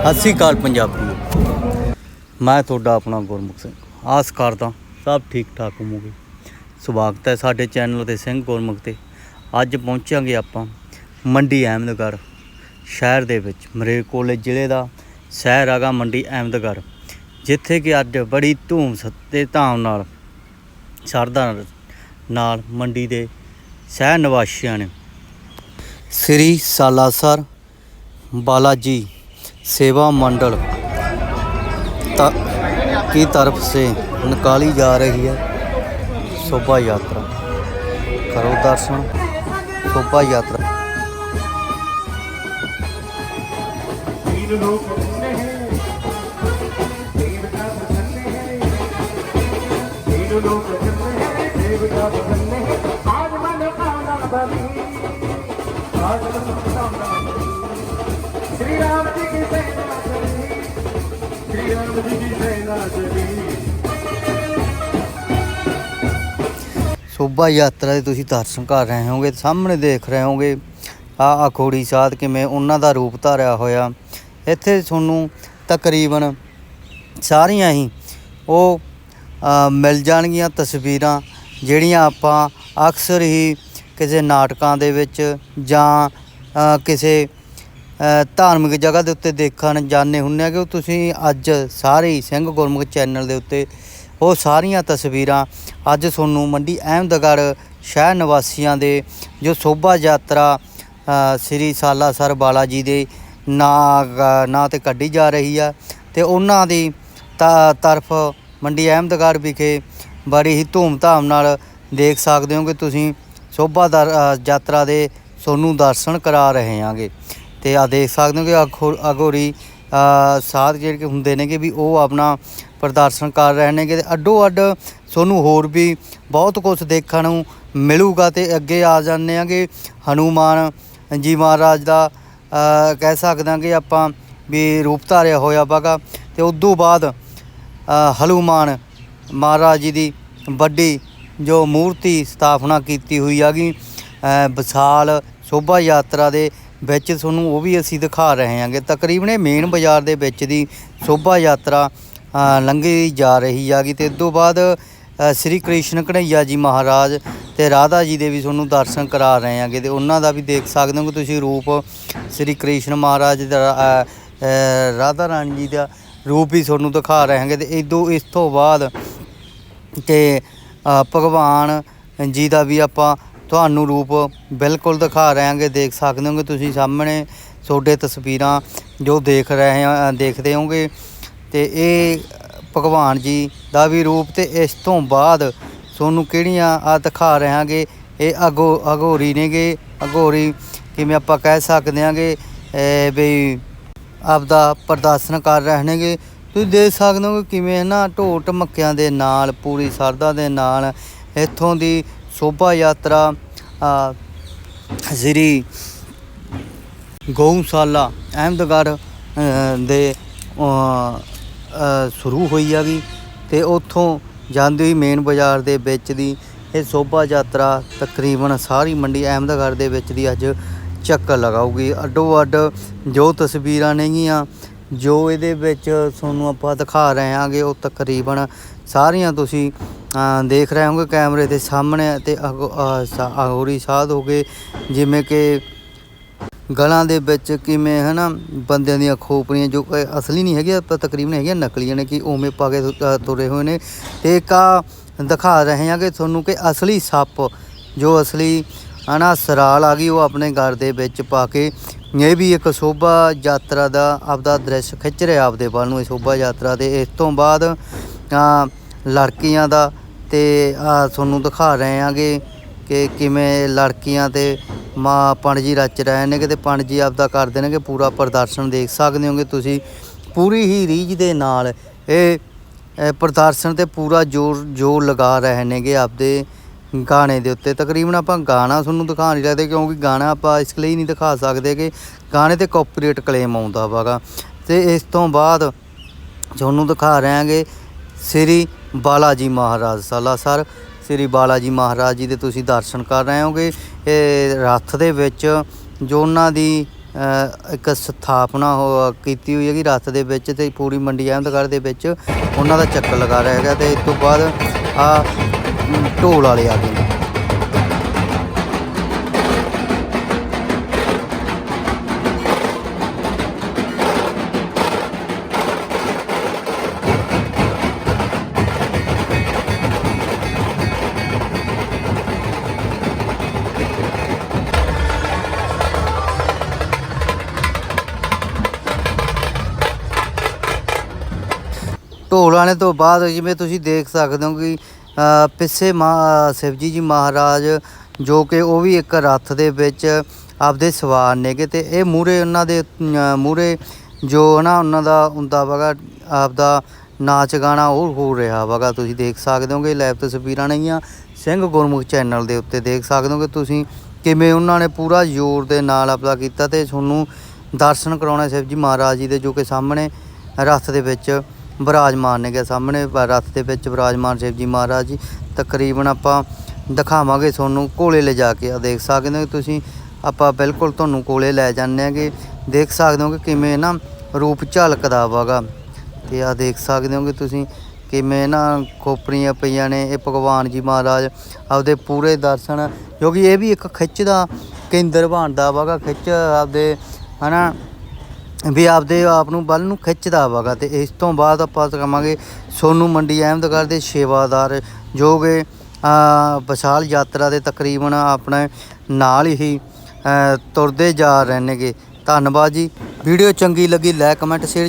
ਸਤਿ ਸ੍ਰੀ ਅਕਾਲ ਪੰਜਾਬੀਓ ਮੈਂ ਤੁਹਾਡਾ ਆਪਣਾ ਗੁਰਮੁਖ ਸਿੰਘ। ਆਸ ਕਰਦਾ ਸਭ ਠੀਕ ਠਾਕ ਹੋਵੋਗੇ। ਸਵਾਗਤ ਹੈ ਸਾਡੇ ਚੈਨਲ ਤੇ ਸਿੰਘ ਗੁਰਮੁਖ ਤੇ। ਅੱਜ ਪਹੁੰਚਾਂਗੇ ਆਪਾਂ ਮੰਡੀ ਅਹਿਮਦਗੜ ਸ਼ਹਿਰ ਦੇ ਵਿੱਚ। ਮਰੇਕੋਲੇ ਜ਼ਿਲ੍ਹੇ ਦਾ ਸ਼ਹਿਰ ਹੈਗਾ ਮੰਡੀ ਅਹਿਮਦਗੜ ਜਿੱਥੇ ਕਿ ਅੱਜ ਬੜੀ ਧੂਮ ਸੱਤੇ ਧਾਮ ਨਾਲ ਸਰਦਾ ਨਾਲ ਮੰਡੀ ਦੇ ਸ਼ਹਿਰ ਨਿਵਾਸੀਆਂ ਨੇ। ਸ੍ਰੀ ਸਾਲਾਸਰ ਬਾਲਾ ਜੀ सेवा मंडल की तरफ़ से निकाली जा रही है शोभा यात्रा। करो दर्शन, शोभा यात्रा। श्री राम ਦੀ ਸੋਭਾ ਯਾਤਰਾ ਦੇ ਤੁਸੀਂ ਦਰਸ਼ਨ ਕਰ ਰਹੇ ਹੋਗੇ, ਸਾਹਮਣੇ ਦੇਖ ਰਹੇ ਹੋਗੇ, ਆ ਅਖੋੜੀ ਸਾਧ ਕਿਵੇਂ ਉਹਨਾਂ ਦਾ ਰੂਪ ਧਾਰਿਆ ਹੋਇਆ। ਇੱਥੇ ਤੁਹਾਨੂੰ ਤਕਰੀਬਨ ਸਾਰੀਆਂ ਹੀ ਉਹ ਮਿਲ ਜਾਣਗੀਆਂ ਤਸਵੀਰਾਂ, ਜਿਹੜੀਆਂ ਆਪਾਂ ਅਕਸਰ ਹੀ ਕਿਸੇ ਨਾਟਕਾਂ ਦੇ ਵਿੱਚ ਜਾਂ ਕਿਸੇ ਧਾਰਮਿਕ ਜਗ੍ਹਾ ਦੇ ਉੱਤੇ ਦੇਖਣ ਜਾਂਦੇ ਹੁੰਦੇ ਆ ਕਿ ਤੁਸੀਂ ਅੱਜ ਸਾਰੇ ਹੀ ਸਿੰਘ ਗੁਰਮੁਖ ਚੈਨਲ ਦੇ ਉੱਤੇ ਉਹ ਸਾਰੀਆਂ ਤਸਵੀਰਾਂ ਅੱਜ ਤੁਹਾਨੂੰ ਮੰਡੀ ਅਹਿਮਦਗੜ੍ਹ ਸ਼ਹਿਰ ਨਿਵਾਸੀਆਂ ਦੇ ਜੋ ਸ਼ੋਭਾ ਯਾਤਰਾ ਅ, ਸ੍ਰੀ ਸਾਲਾਸਰ ਬਾਲਾ ਜੀ ਦੇ ਨਾਂ ਨਾਂ ਤੇ ਕੱਢੀ ਜਾ ਰਹੀ ਆ ਤੇ ਉਹਨਾਂ ਦੀ ਤਾ- ਤਰਫ ਮੰਡੀ ਅਹਿਮਦਗੜ੍ਹ ਵਿਖੇ ਬੜੀ ਹੀ ਧੂਮ-ਧਾਮ ਨਾਲ ਦੇਖ ਸਕਦੇ ਹੋ ਕਿ ਤੁਸੀਂ ਸ਼ੋਭਾ ਦਰ- ਯਾਤਰਾ ਦੇ ਤੁਹਾਨੂੰ ਦਰਸ਼ਨ ਕਰਾ ਰਹੇ ਹਾਂਗੇ। ਤੇ ਆ ਦੇਖ ਸਕਦੇ ਹੋ ਕਿ ਅਖੋ- ਅਗੋਰੀ ਸਾਧ ਜਿਹੜੇ ਕਿ ਹੁੰਦੇ ਨੇ ਕਿ ਵੀ ਉਹ ਆਪਣਾ ਪ੍ਰਦਰਸ਼ਨ ਕਰ ਰਹੇ ਨੇਗੇ ਤੇ ਅੱਡੋ ਅੱਡ ਤੁਹਾਨੂੰ ਹੋਰ ਵੀ ਬਹੁਤ ਕੁਝ ਦੇਖਣ ਨੂੰ ਮਿਲੂਗਾ ਤੇ ਅੱਗੇ ਆ ਜਾਂਦੇ ਆਂਗੇ ਹਨੂਮਾਨ ਜੀ ਮਹਾਰਾਜ ਦਾ ਕਹਿ ਸਕਦੇ ਹਾਂ ਕਿ ਆਪਾਂ ਵੀ ਰੂਪ ਧਾਰਿਆ ਹੋਇਆ ਬਾਗਾ ਤੇ ਤੋਂ ਬਾਅਦ ਅ, ਹਨੂਮਾਨ ਮਹਾਰਾਜ ਜੀ ਦੀ ਵੱਡੀ ਜੋ ਮੂਰਤੀ ਸਥਾਪਨਾ ਕੀਤੀ ਹੋਈ ਹੈਗੀ ਅ, ਵਿਸ਼ਾਲ ਸ਼ੋਭਾ ਯਾਤਰਾ ਦੇ ਵਿੱਚ ਤੁਹਾਨੂੰ ਉਹ ਵੀ ਅਸੀਂ ਦਿਖਾ ਰਹੇ ਹਾਂਗੇ। ਤਕਰੀਬਨ ਇਹ ਮੇਨ ਬਾਜ਼ਾਰ ਦੇ ਵਿੱਚ ਦੀ ਸ਼ੋਭਾ ਯਾਤਰਾ ਲੰਘੀ ਜਾ ਰਹੀ ਹੈਗੀ ਤੇ ਇਸ ਤੋਂ ਬਾਅਦ ਸ੍ਰੀ ਕ੍ਰਿਸ਼ਨ ਕਨ੍ਹਈਆ ਜੀ ਮਹਾਰਾਜ ਤੇ ਰਾਧਾ ਜੀ ਦੇ ਵੀ ਤੁਹਾਨੂੰ ਦਰਸ਼ਨ ਕਰਾ ਰਹੇ ਹਾਂਗੇ ਤੇ ਉਹਨਾਂ ਦਾ ਵੀ ਦੇਖ ਸਕਦੇ ਹੋ ਕਿ ਤੁਸੀਂ ਰੂਪ ਸ੍ਰੀ ਕ੍ਰਿਸ਼ਨ ਮਹਾਰਾਜ ਦਾ ਰਾਧਾ ਰਾਣੀ ਜੀ ਦਾ ਰੂਪ ਵੀ ਤੁਹਾਨੂੰ ਦਿਖਾ ਰਹੇ ਹਾਂਗੇ ਤੇ ਇਦੋਂ ਇਸ ਤੋਂ ਬਾਅਦ ਤੇ ਭਗਵਾਨ ਜੀ ਦਾ ਵੀ ਆਪਾਂ ਤੁਹਾਨੂੰ ਰੂਪ ਬਿਲਕੁਲ ਦਿਖਾ ਰਹੇ ਹਾਂਗੇ ਦੇਖ ਸਕਦੇ ਹੋਗੇ ਤੁਸੀਂ ਸਾਹਮਣੇ ਤੁਹਾਡੇ ਤਸਵੀਰਾਂ ਜੋ ਦੇਖ ਰਹੇ ਆ ਦੇਖਦੇ ਹੋਗੇ। ਤੇ ਇਹ ਭਗਵਾਨ ਜੀ ਦਾ ਵੀ ਰੂਪ ਤੇ ਇਸ ਤੋਂ ਬਾਅਦ ਤੁਹਾਨੂੰ ਕਿਹੜੀਆਂ ਆ ਦਿਖਾ ਰਹੇ ਹਾਂਗੇ ਇਹ ਅਗੋ, ਅਗੋਰੀ ਨੇਗੇ। ਅਗੋਰੀ ਕਿਵੇਂ ਆਪਾਂ ਕਹਿ ਸਕਦੇ ਹਾਂਗੇ ਬਈ ਆਪਦਾ ਪ੍ਰਦਰਸ਼ਨ ਕਰ ਰਹੇ ਨੇਗੇ। ਤੁਸੀਂ ਦੇਖ ਸਕਦੇ ਹੋ ਕਿ ਕਿਵੇਂ ਨਾ ਢੋਟ ਮੱਕਿਆਂ ਦੇ ਨਾਲ, ਪੂਰੀ ਸਰਦਾ ਦੇ ਨਾਲ ਇੱਥੋਂ ਦੀ ਸ਼ੋਭਾ ਯਾਤਰਾ ਆ, ਸ੍ਰੀ ਗਊਸ਼ਾਲਾ ਅਹਿਮਦਗੜ੍ਹ ਦੇ ਸ਼ੁਰੂ ਹੋਈ ਹੈਗੀ ਤੇ ਉੱਥੋਂ ਜਾਂਦੀ ਹੋਈ ਮੇਨ ਬਾਜ਼ਾਰ ਦੇ ਵਿੱਚ ਦੀ ਇਹ ਸ਼ੋਭਾ ਯਾਤਰਾ ਤਕਰੀਬਨ ਸਾਰੀ ਮੰਡੀ ਅਹਿਮਦਗੜ੍ਹ ਦੇ ਵਿੱਚ ਦੀ ਅੱਜ ਚੱਕਰ ਲਗਾਊਗੀ। ਅੱਡੋ ਅੱਡ ਜੋ ਤਸਵੀਰਾਂ ਨੇਗੀਆਂ ਜੋ ਇਹਦੇ ਵਿੱਚ ਤੁਹਾਨੂੰ ਆਪਾਂ ਦਿਖਾ ਰਹੇ ਹਾਂਗੇ ਉਹ ਤਕਰੀਬਨ ਸਾਰੀਆਂ ਤੁਸੀਂ ਦੇਖ ਰਹੇ ਹੋਗੇ ਕੈਮਰੇ ਦੇ ਸਾਹਮਣੇ ਅਤੇ ਅਗੋ- ਅਗੋਰੀ ਸਾਧ ਹੋ ਗਏ। ਜਿਵੇਂ ਕਿ ਗਲਾਂ ਦੇ ਵਿੱਚ ਕਿਵੇਂ, ਹਨਾ, ਬੰਦਿਆਂ ਦੀਆਂ ਖੋਪਰੀਆਂ ਜੋ ਅਸਲੀ ਨਹੀਂ ਹੈਗੀਆਂ ਪਰ ਤਕਰੀਬਨ ਹੈਗੀਆਂ ਨਕਲੀਆਂ ਨੇ ਕਿ ਉਵੇਂ ਪਾ ਕੇ ਤੁਰੇ ਹੋਏ ਨੇ। ਤੇ ਇੱਕ ਦਿਖਾ ਰਹੇ ਹਾਂ ਕਿ ਤੁਹਾਨੂੰ ਕਿ ਅਸਲੀ ਸੱਪ, ਜੋ ਅਸਲੀ, ਹਨਾ, ਸਰਾਲ ਆ ਗਈ, ਉਹ ਆਪਣੇ ਘਰ ਦੇ ਵਿੱਚ ਪਾ ਕੇ, ਇਹ ਵੀ ਇੱਕ ਸ਼ੋਭਾ ਯਾਤਰਾ ਦਾ ਆਪਦਾ ਦ੍ਰਿਸ਼ ਖਿੱਚ ਰਿਹਾ ਆਪਦੇ ਵੱਲ ਨੂੰ, ਇਹ ਸ਼ੋਭਾ ਯਾਤਰਾ ਦੇ ਇਸ ਤੋਂ ਬਾਅਦ ਲੜਕੀਆਂ ਦਾ ਤੇ ਆ ਤੁਹਾਨੂੰ ਦਿਖਾ ਰਹੇ ਹਾਂਗੇ ਕਿ ਕਿਵੇਂ ਲੜਕੀਆਂ ਤੇ ਮਾਂ ਪਣਜੀ ਰਚ ਰਹੇ ਨੇ ਕਿਤੇ ਪਣਜੀ ਆਪਦਾ ਕਰਦੇ ਨੇ ਕਿ ਪੂਰਾ ਪ੍ਰਦਰਸ਼ਨ ਦੇਖ ਸਕਦੇ ਹੋਗੇ ਤੁਸੀਂ। ਪੂਰੀ ਹੀ ਰੀਝ ਦੇ ਨਾਲ ਇਹ ਇਹ ਪ੍ਰਦਰਸ਼ਨ ਤੇ ਪੂਰਾ ਜ਼ੋਰ ਜ਼ੋਰ ਲਗਾ ਰਹੇ ਨੇਗੇ ਆਪਦੇ ਗਾਣੇ ਦੇ ਉੱਤੇ। ਤਕਰੀਬਨ ਆਪਾਂ ਗਾਣਾ ਤੁਹਾਨੂੰ ਦਿਖਾ ਨਹੀਂ ਸਕਦੇ ਕਿਉਂਕਿ ਗਾਣਾ ਆਪਾਂ ਇਸ ਲਈ ਨਹੀਂ ਦਿਖਾ ਸਕਦੇ ਕਿ ਗਾਣੇ ਤੇ ਕਾਪੀਰਾਈਟ ਕਲੇਮ ਆਉਂਦਾ ਵਾਗਾ। ਤੇ ਇਸ ਤੋਂ ਬਾਅਦ ਤੁਹਾਨੂੰ ਦਿਖਾ ਰਹੇ ਹਾਂਗੇ ਸ੍ਰੀ ਬਾਲਾ ਜੀ ਮਹਾਰਾਜ ਸਲਾਸਰ ਸ੍ਰੀ। ਬਾਲਾ ਜੀ ਮਹਾਰਾਜ ਜੀ ਦੇ ਤੁਸੀਂ ਦਰਸ਼ਨ ਕਰ ਰਹੇ ਹੋਗੇ। ਇਹ ਰੱਥ ਦੇ ਵਿੱਚ ਜੋ ਉਹਨਾਂ ਦੀ ਇੱਕ ਸਥਾਪਨਾ ਹੋ, ਕੀਤੀ ਹੋਈ ਹੈਗੀ ਰੱਥ ਦੇ ਵਿੱਚ ਤੇ ਪੂਰੀ ਮੰਡੀ ਅਹਿਮਦਗੜ੍ਹ ਦੇ ਵਿੱਚ। ਉਹਨਾਂ ਦਾ ਚੱਕਰ ਲਗਾ ਰਿਹਾ ਹੈਗਾ ਤੇ ਇਸ ਤੋਂ ਬਾਅਦ ਆ ਢੋਲ ਵਾਲੇ ਆ ਗਏ। ਢੋਲ ਆਣੇ ਤੋਂ ਬਾਅਦ ਜਿਵੇਂ ਤੁਸੀਂ ਦੇਖ ਸਕਦੇ ਹੋ ਕਿ ਪਿੱਛੇ ਮਾ, ਸ਼ਿਵਜੀ ਜੀ ਮਹਾਰਾਜ ਜੋ ਕਿ ਉਹ ਵੀ ਇੱਕ ਰੱਥ ਦੇ ਵਿੱਚ ਆਪਦੇ ਸਵਾਰ ਨੇਗੇ ਤੇ ਇਹ ਮੂਰੇ ਉਹਨਾਂ ਦੇ ਮੂਰੇ ਜੋ ਨਾ ਉਹਨਾਂ ਦਾ ਹੁੰਦਾ ਵਗਾ, ਆਪਦਾ ਨਾਚ ਗਾਣਾ ਉਹ ਹੋ ਰਿਹਾ ਵਗਾ। ਤੁਸੀਂ ਦੇਖ ਸਕਦੇ ਹੋਗੇ ਲਾਈਵ ਤਸਵੀਰਾਂ ਨੇਗੀਆਂ ਸਿੰਘ ਗੁਰਮੁਖ ਚੈਨਲ ਦੇ ਉੱਤੇ। ਦੇਖ ਸਕਦੇ ਹੋਗੇ ਤੁਸੀਂ ਕਿਵੇਂ ਉਹਨਾਂ ਨੇ ਪੂਰਾ ਜ਼ੋਰ ਦੇ ਨਾਲ ਆਪਦਾ ਕੀਤਾ ਤੇ ਤੁਹਾਨੂੰ ਦਰਸ਼ਨ ਕਰਾਉਣੇ ਸ਼ਿਵਜੀ ਮਹਾਰਾਜ ਜੀ ਦੇ ਜੋ ਕਿ ਸਾਹਮਣੇ ਰੱਥ ਦੇ ਵਿੱਚ ਵਿਰਾਜਮਾਨ ਨੇਗੇ ਸਾਹਮਣੇ ਬ- ਰੱਥ ਦੇ ਵਿੱਚ ਵਿਰਾਜਮਾਨ ਸ਼ਿਵ ਜੀ ਮਹਾਰਾਜ ਜੀ। ਤਕਰੀਬਨ ਆਪਾਂ ਦਿਖਾਵਾਂਗੇ ਤੁਹਾਨੂੰ ਕੋਲੇ ਲੈ ਜਾ ਕੇ। ਆ ਦੇਖ ਸਕਦੇ ਹੋ ਤੁਸੀਂ, ਆਪਾਂ ਬਿਲਕੁਲ ਤੁਹਾਨੂੰ ਕੋਲੇ ਲੈ ਜਾਂਦੇ ਆਂਗੇ ਦੇਖ ਸਕਦੇ ਹੋ ਕਿ ਕਿਵੇਂ ਨਾ ਰੂਪ ਝਲਕਦਾ ਵਾਗਾ ਤੇ ਆ ਦੇਖ ਸਕਦੇ ਹੋ ਕਿ ਤੁਸੀਂ ਕਿਵੇਂ ਨਾ ਖੋਪਰੀਆਂ ਪਈਆਂ ਨੇ। ਇਹ ਭਗਵਾਨ ਜੀ ਮਹਾਰਾਜ ਆਪਦੇ ਪੂਰੇ ਦਰਸ਼ਨ, ਕਿਉਂਕਿ ਇਹ ਵੀ ਇੱਕ ਖਿੱਚ ਦਾ ਕੇਂਦਰ ਬਣਦਾ ਵਾਗਾ ਖਿੱਚ ਆਪਦੇ, ਹਨਾ ਵੀ ਆਪਦੇ ਆਪ ਨੂੰ ਵੱਲ ਨੂੰ ਖਿੱਚਦਾ ਵਗਾ ਤੇ ਇਸ ਤੋਂ ਬਾਅਦ ਆਪਾਂ ਕਹਾਂਗੇ ਸੋਨੂ ਮੰਡੀ, ਅਹਿਮਦਗੜ੍ਹ ਦੇ ਸੇਵਾਦਾਰ ਜੋ ਕਿ ਵਿਸ਼ਾਲ ਯਾਤਰਾ ਦੇ ਤਕਰੀਬਨ ਆਪਣੇ ਨਾਲ ਹੀ ਤੁਰਦੇ ਜਾ ਰਹੇ ਨੇਗੇ। ਧੰਨਵਾਦ ਜੀ। ਵੀਡੀਓ ਚੰਗੀ ਲੱਗੀ ਲਾਇਕ ਕਮੈਂਟ ਸ਼ੇਅਰ